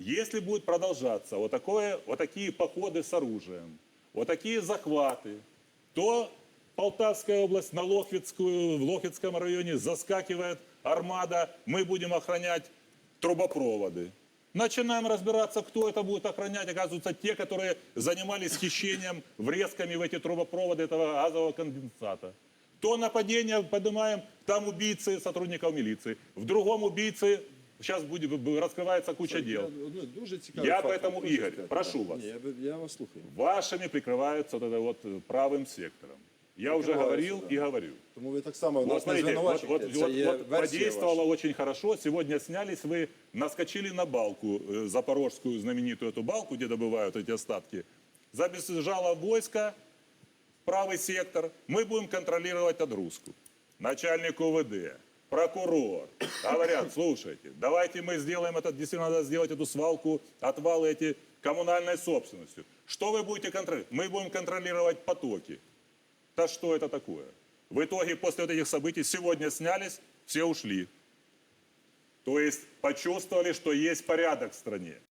Если будет продолжаться вот, такое, вот такие походы с оружием, вот такие захваты, то Полтавская область на Лохвицкую, в Лохвицком районе заскакивает армада, мы будем охранять трубопроводы. Начинаем разбираться, кто это будет охранять. Оказывается, те, которые занимались хищением врезками в эти трубопроводы этого газового конденсата. То нападение поднимаем, там убийцы сотрудников милиции. В другом убийцы, сейчас будет, раскрывается куча дел. Я, ну, дуже цікавий Я факт, поэтому, дуже Игорь, цікавий. прошу Да. вас. Ні, я, я вас слухаю. Вашими прикрываются вот это вот э, правым сектором. Я уже Прикрываются, говорил да. и говорю. Тому ви так само Вот нас не смотрите, вот, звинувачуєте. вот, Це вот, є вот версія подействовало ваша. очень хорошо. Сегодня снялись, вы наскочили на балку, э, запорожскую знаменитую эту балку, где добывают эти остатки. Забежало войско, правый сектор. Мы будем контролировать отгрузку. Начальник УВД, прокурор. Говорят, слушайте, давайте мы сделаем это, действительно надо сделать эту свалку, отвалы эти коммунальной собственностью. Что вы будете контролировать? Мы будем контролировать потоки. Да что это такое? В итоге после вот этих событий сегодня снялись, все ушли. То есть почувствовали, что есть порядок в стране.